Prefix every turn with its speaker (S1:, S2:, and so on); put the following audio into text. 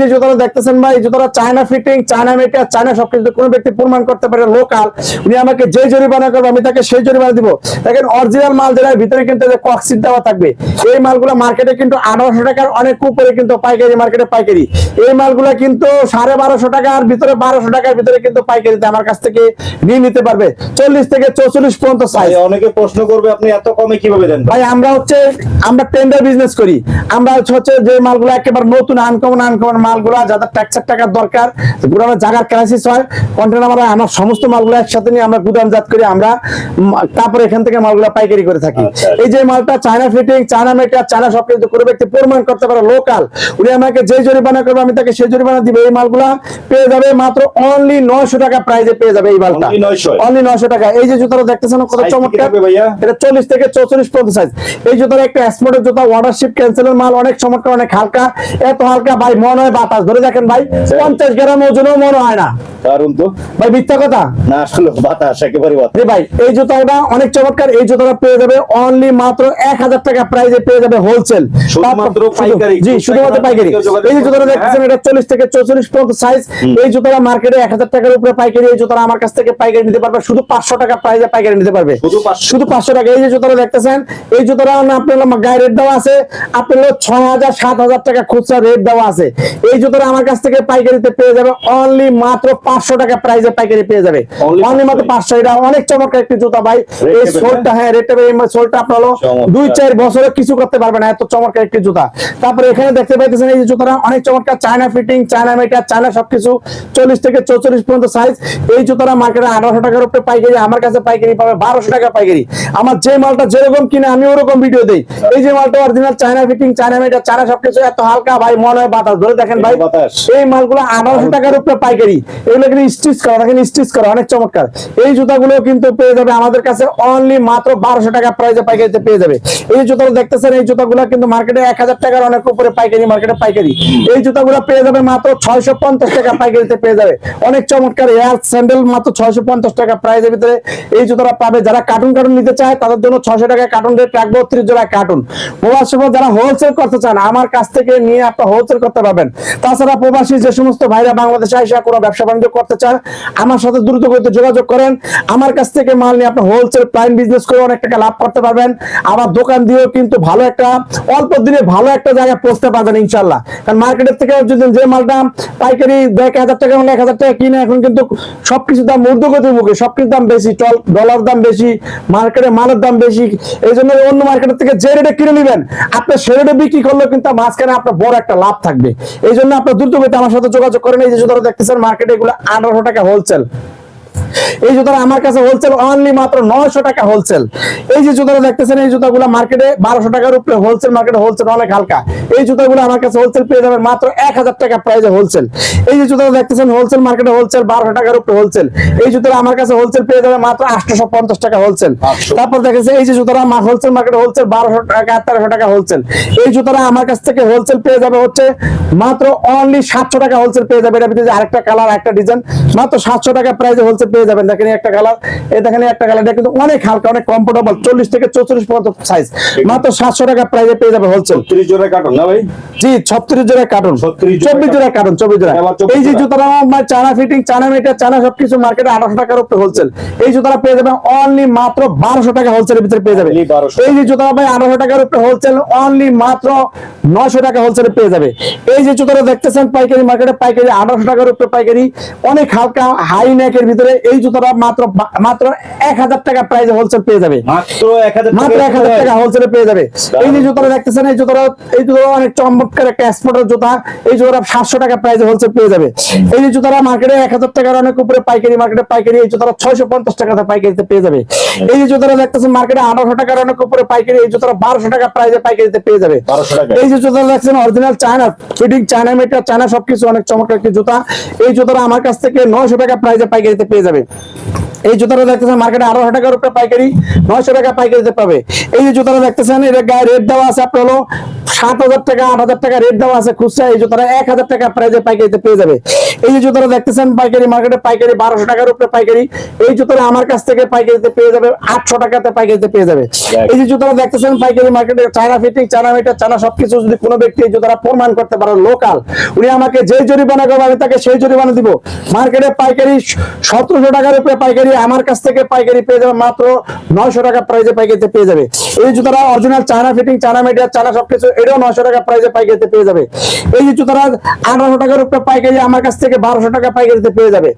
S1: যে জুতোটা দেখতেছেন ভাই জুতোটা China fitting China matter China সবকিছু কোনো ব্যক্তি প্রমাণ করতে পারে লোকাল উনি আমাকে যে জরিমানা করবে আমি তাকে সেই জরিমানা দিব। দেখেন অরিজিনাল মাল যেটা ভিতরে কিন্তু কক্সিট দেওয়া থাকবে এই মালগুলো মার্কেটে কিন্তু আঠারোশো টাকার অনেক উপরে কিন্তু পাইকারি মার্কেটে পাইকারি। এই মালগুলো কিন্তু সাড়ে বারোশো টাকার ভিতরে বারোশো টাকার ভিতরে কিন্তু পাইকারিতে আমার কাছ থেকে নিয়ে নিতে পারবে। চল্লিশ থেকে চৌচল্লিশ পর্যন্ত সাইজ
S2: অনেকে প্রশ্ন করবে আপনি এত কমে কীভাবে দেন?
S1: ভাই আমরা হচ্ছে আমরা টেন্ডার বিজনেস করি। আমরা হচ্ছে যে মালগুলো একেবারে নতুন আনকমন আনকমন মালগুলো যাদের ট্যাক্সের টাকার দরকার পুরানো জায়গার ক্রাইসিস হয় কন্টেনার আমরা আমার সমস্ত মালগুলো একসাথে নিয়ে আমরা গুদাম জাত করি আমরা তারপরে এখান থেকে মালগুলো পাইকারি করে থাকি।
S2: আচ্ছা।
S1: এই যে মালটা China fitting China matter China সব কিছু করে ব্যক্তি প্রমাণ করতে পারে লোকাল উনি আমাকে যে জরিমানা করবে আমি তাকে সেই জরিমানা দিবে। এই মালগুলা পেয়ে যাবে মাত্র অনলি নয়শো টাকা প্রাইজে পেয়ে যাবে এই মালটা। অনলি নয়শো। টাকা। এই যে জুতাটা দেখতেছেন কত চমৎকার? এটা চল্লিশ থেকে চৌচল্লিশ পর্যন্ত সাইজ এই জুতার একটা স্পোর্টের জুতা ওয়াটারশিপ ক্যান্সেলের মাল অনেক চমৎকার অনেক হালকা। এত হালকা ভাই মনে হয় বাতাস ধরে দেখেন ভাই পঞ্চাশ গ্রাম ওজনও মনে হয় না।
S2: দারুণ তো।
S1: ভাই মিথ্যা কথা?
S2: না আসলে বাতাস একেবারে বাতাস।
S1: ভাই এই জুতাটা অনেক চমৎকার এই জুতাটা পেয়ে যাবে অনলি মাত্র এক হাজার টাকা প্রাইজে পেয়ে যাবে হোলসেল
S2: শুধুমাত্র পাইকারি।
S1: জি শুধুমাত্র পাইকারি। এই যে জুতাটা দেখতেছেন এটা চল্লিশ থেকে চৌচল্লিশ পর্যন্ত সাইজ এই জুতাটা মার্কেটে এক হাজার টাকার উপরে পাইকারি এই জুতাটা আমার কাছ থেকে পাইকারি নিতে পারবে শুধু পাঁচশো টাকা প্রাইজে পাইকারি নিতে পারবে।
S2: শুধু
S1: পাঁচশো টাকা। এই যে জুতাটা দেখতেছেন এই জুতাটা আপনার গায়ে রেট দেওয়া আছে আপনার ছয় হাজার সাত হাজার টাকা খুচরা রেট দেওয়া আছে। এই জুতাটা আমার কাছ থেকে পাইকারিতে পেয়ে যাবে অনলি মাত্র পাঁচশো টাকা প্রাইজে পাইকারি পেয়ে যাবে। অনলি মাত্র পাঁচশো। এটা অনেক চমৎকার একটি জুতা ভাই। এই সোলটা হ্যাঁ রেট এই সোলটা আপনার দুই চার বছরে কিছু করতে পারবে না। এত চমৎকার একটি জুতা। তারপরে এখানে দেখতে পাইতেছেন এই জুতাটা অনেক চমৎকার। China fitting China matter China সবকিছু চল্লিশ থেকে চৌচল্লিশ পর্যন্ত সাইজ এই জুতাটা মার্কেটে আঠারোশো টাকার উপরে পাইকারি আমার কাছে পাইকারি পাবে বারোশো টাকা পাইকারি। আমার যে মালটা যেরকম কিনে আমি ওরকম ভিডিও দেই। এই যে মালটা original China fitting China matter China সবকিছু এত হালকা ভাই মনে হয় বাতাস। ধরে দেখেন ভাই এই মালগুলো আঠারোশো টাকার উপরে পাইকারি। এগুলো কিন্তু স্টিচ করা দেখেন স্টিচ করা অনেক চমৎকার। এই জুতাগুলো কিন্তু পেয়ে যাবে আমাদের কাছে অনলি মাত্র বারোশো টাকা প্রাইসে পাইকারিতে পেয়ে যাবে। এই জুতাগুলো দেখতেছেন এই জুতাগুলো কিন্তু মার্কেটে এক হাজার টাকার অনেক উপরে পাইকারি মার্কেটে পাইকারি। এই জুতাগুলো পেয়ে যাবে মাত্র ছয়শো পঞ্চাশ টাকা পাইকারিতে পেয়ে যাবে। অনেক চমৎকার এয়ার স্যান্ডেল মাত্র ছয়শো পঞ্চাশ টাকা প্রাইসের ভিতরে এই জুতাটা পাবে। যারা কার্টুন কার্টুন নিতে চায় তাদের জন্য ছয়শো টাকা কার্টুন রেট রাখব ত্রিশ জোড়া কার্টুন মোবাইল সময় যারা হোলসেল করতে চান আমার কাছ থেকে নিয়ে আপনার হোলসেল করতে পারবেন। তাছাড়া প্রবাসী যে সমস্ত ভাইরা বাংলাদেশে এসে কোনো ব্যবসা বাণিজ্য করতে চান আমার সাথে দ্রুত করতে যোগাযোগ করেন। আমার কাছ থেকে মাল নিয়ে আপনি হোলসেল প্রাইম বিজনেস করে অনেক টাকা লাভ করতে পারবেন। আমার দোকান দিয়েও কিন্তু ভালো একটা, অল্প দিনে ভালো একটা জায়গায় পৌঁছতে পারবেন ইনশাল্লাহ কারণ মার্কেটের থেকে যদি যে মালটা পাইকারি এক হাজার টাকা, এক হাজার টাকা কিনে, এখন কিন্তু সবকিছু দাম ঊর্ধ্বগতির মুখে সবকিছু দাম বেশি ডলার দাম বেশি মার্কেটে মালের দাম বেশি, এই জন্য অন্য মার্কেটের থেকে যে রেটে কিনে নেবেন, আপনি সে রেটে বিক্রি করলেও কিন্তু মাঝখানে আপনার বড় একটা লাভ থাকবে। এই জন্য আপনার দ্রুত গতিতে আমার সাথে যোগাযোগ করেন। এই যে জুতোটা দেখতেছেন মার্কেটে এগুলো আঠারোশো টাকা হোলসেল এই জুতোটা আমার কাছে হোলসেল অনলি মাত্র নয়শো টাকা হোলসেল এই যে জুতোটা দেখতেছেন এই জুতাগুলো মার্কেটে বারোশো টাকার উপরে হোলসেল মার্কেটে হোলসেল অনেক হালকা। এই জুতাগুলো আমার কাছে হোলসেল পেয়ে যাবেন মাত্র এক হাজার টাকা প্রাইজে হোলসেল এই যে জুতোটা দেখতেছেন হোলসেল মার্কেটে হোলসেল বারোশো টাকার উপরে হোলসেল এই জুতোটা আমার কাছে হোলসেল পেয়ে যাবে মাত্র আটশো পঞ্চাশ টাকা হোলসেল তারপর দেখেছে এই যে জুতোটা হোলসেল মার্কেটে হোলসেল বারোশো টাকা তেরোশো টাকা হোলসেল এই জুতোটা আমার কাছ থেকে হোলসেল পেয়ে যাবে হচ্ছে মাত্র অনলি সাতশো টাকা হোলসেল পেয়ে যাবে। এটা ভিতরে আরেকটা কালার একটা ডিজাইন মাত্র সাতশো টাকা প্রাইসে হোলসেল পেয়ে যাবেন। দেখেন একটা কালার এই দেখেন একটা কালার কিন্তু অনেক হালকা অনেক কমফোর্টেবল চল্লিশ থেকে চৌচল্লিশ পর্যন্ত সাইজ মাত্র সাতশো টাকা প্রাইসে পেয়ে যাবে হোলসেল
S2: ত্রিশ জোড়া কার্টন না ভাই?
S1: জি ছত্রিশ জোড়া কার্টুন চব্বিশ জোড়া কার্টুন চব্বিশ জোড়া। এই যে। জুতাটা আমার চানা ফিটিং চানা মিটার চানা সবকিছু মার্কেটে আঠারোশো টাকার উপরে হোলসেল এই জুতাটা পেয়ে যাবেন অনলি মাত্র বারোশো টাকা হোলসেলের ভিতরে পেয়ে যাবে এই যে জুতাটা ভাই আঠারোশো টাকার উপরে হোলসেল অনলি মাত্র নয়শো টাকা হোলসেলে পেয়ে যাবে। এই যে জুতাটা দেখতেছেন পাইকারি মার্কেটে পাইকারি আঠারোশো টাকার উপরে পাইকারি অনেক হালকা হাই নেকের ভিতরে এই জুতাটা মাত্র মাত্র এক হাজার টাকা প্রাইসে হোলসেল পেয়ে যাবে।
S2: মাত্র এক হাজার
S1: টাকা হোলসেলে পেয়ে যাবে। এই যে জুতোটা দেখতেছেন এই জুতোটা এই জুতোটা অনেক চমৎকার একটা এক্সপোর্টের জুতা। এই জুতোটা সাতশো টাকা প্রাইসে হোলসেল পেয়ে যাবে। এই যে জুতোটা মার্কেটে এক হাজার টাকার অনেক উপরে পাইকারি মার্কেটে পাইকারি এই জুতোটা ছয়শো পঞ্চাশ টাকাতে পাইকারিতে পেয়ে যাবে। এই যে জুতোটা দেখতেছেন মার্কেটে আঠারোশো টাকার অনেক উপরে পাইকারি এই জুতোটা বারোশো টাকা প্রাইসে পাইকারিতে পেয়ে যাবে। এই যে জুতোটা দেখছেন original China fitting China matter China সবকিছু অনেক চমৎকার একটি জুতা। এই জুতোটা আমার কাছ থেকে নয়শো টাকা প্রাইসে পাইকারিতে পেয়ে যাবে। যাবে এই জুতাটা দেখতেছেন মার্কেটে আঠারোশো টাকার উপরে পাইকারি নয়শো টাকা পাইকারিতে পাবে। এই যে জুতাটা দেখতেছেন এটা গায়ে রেট দেওয়া আছে আপনার হলো সাত হাজার টাকা আট হাজার টাকা রেট দেওয়া আছে খুচরা। এই জুতাটা এক হাজার টাকা প্রাইজে পাইকারিতে পেয়ে যাবে। এই যে জুতাটা দেখতেছেন পাইকারি মার্কেটে পাইকারি বারোশো টাকার উপরে পাইকারি। এই জুতাটা আমার কাছ থেকে পাইকারিতে পেয়ে যাবে আটশো টাকাতে পাইকারিতে পেয়ে যাবে। এই যে জুতাটা দেখতেছেন পাইকারি মার্কেটে China fitting China meter China সবকিছু যদি কোনো ব্যক্তি এই জুতাটা প্রমাণ করতে পারে লোকাল উনি আমাকে যে জরিমানা করবে আমি তাকে সেই জরিমানা দিব। মার্কেটে পাইকারি সতেরোশো টাকার উপরে পাইকারি, আমার কাছ থেকে পাইকারি পেয়ে যাবে মাত্র নয়শো টাকা প্রাইজে পাইকারিতে পেয়ে যাবে। এই জুতারা original China fitting China media China সবকিছু, এটাও নয়শো টাকা প্রাইজে পাইকারিতে পেয়ে যাবে। এই জুতারা আঠারোশো টাকার উপরে পাইকারি, আমার কাছ থেকে বারোশো টাকা পাইকারিতে পেয়ে যাবে।